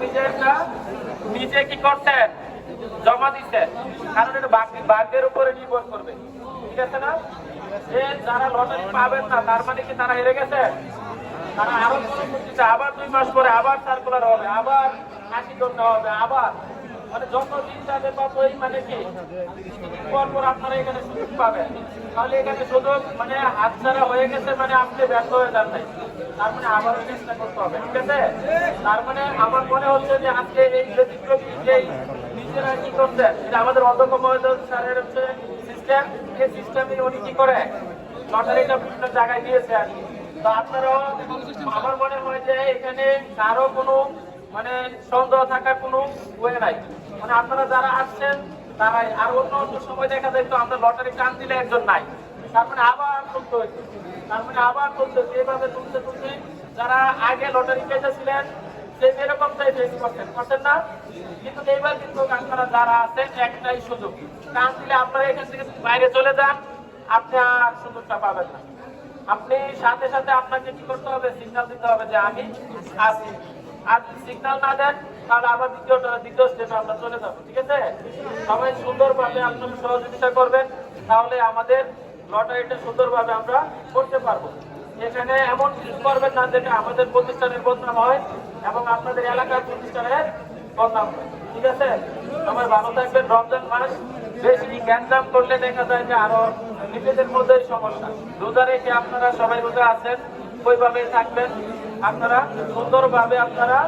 নিজেরটা নিজে কি করতেন জমা দিচ্ছে কারণ এটা বাকি ভাগ্যের উপরে নির্ভর করবে। ঠিক আছে না? যে যারা লটারি পাবেন না, তার মানে কি তারা হেরে গেছে? তারা আরও আবার দুই মাস পরে আবার সার্কুলার হবে, আবার হাসি করতে হবে, আবার। মানে যত দিন যাবে ততই মানে কি? পর পর আপনারা এখানে সুযোগ পাবেন। তাহলে এখানে সুযোগ মানে হাতছাড়া হয়ে গেছে মানে আপনি ব্যর্থ হয়ে যান নাই। তার মানে আবারও চেষ্টা করতে হবে, ঠিক আছে? তার মানে আমার মনে হচ্ছে যে আজকে এই ব্যতিক্রমী যেই নিজেরা কি করছেন, এটা আমাদের অধ্যক্ষ মহোদয় স্যারের হচ্ছে সিস্টেম এই সিস্টেমে উনি কি করে? লটারিটা বিভিন্ন জায়গায় দিয়েছে আর কি তো আপনারাও, আমার মনে হয় যে এখানে কারও কোনো মানে সন্দেহ থাকার কোনো ওয়ে নাই। মানে আপনারা যারা আসছেন, তারাই। আর অন্য অন্য সময় দেখা যায় তো আমরা লটারি টান দিলে একজন নাই। তার মানে আবার তুলতে হয়েছে। তার মানে আবার তুলতে যেভাবে তুলতে তুলতে যারা আগে লটারি পেয়েছিলেন যে যেরকম চাই ফেস করছেন করছেন না। কিন্তু এইবার কিন্তু আপনারা যারা আছেন, একটাই সুযোগ। টান দিলে আপনারা এখান থেকে বাইরে চলে যান, আপনি আর সুযোগটা পাবেন না। আপনি সাথে সাথে আপনাকে কি করতে হবে? সিগন্যাল দিতে হবে যে আমি আসি আর সিগন্যাল না দেন, তাহলে আবার দ্বিতীয়টা দ্বিতীয় স্টেপে আমরা চলে যাব, ঠিক আছে? সবাই সুন্দরভাবে আপনারা সহযোগিতা করবেন, তাহলে আমাদের লটারিটা সুন্দরভাবে আমরা করতে পারব। এখানে এমন কিছু করবেন না যেটা আমাদের প্রতিষ্ঠানের বদনাম হয় এবং আপনাদের এলাকার প্রতিষ্ঠানের বদনাম হয়, ঠিক আছে? সবাই ভালো থাকবেন, রমজান মাস বেশি গ্যাঞ্জাম করলে দেখা যায় যে আরও নিজেদের মধ্যেই সমস্যা। রোজা রেখে আপনারা সবাই রোজা আছেন ওইভাবে থাকবেন। আপনারা সুন্দরভাবে আপনারা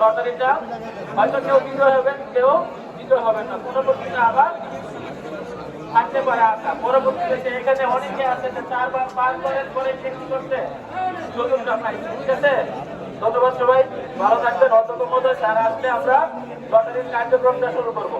লটারিটা হয়তো কেউ বিজয় হবেন কেউ বিজয় হবেন না। পরবর্তীতে আবার থাকতে পারে আশা। পরবর্তীতে সে এখানে অনেকে আছে যে চারবার, পাঁচবারের পরে চেক করছে? সুযোগটা পাইছে ঠিক আছে? ধন্যবাদ সবাই। ভালো থাকবেন। অন্তত মধ্যে সারা আসলে আমরা লটারির কার্যক্রমটা শুরু করব।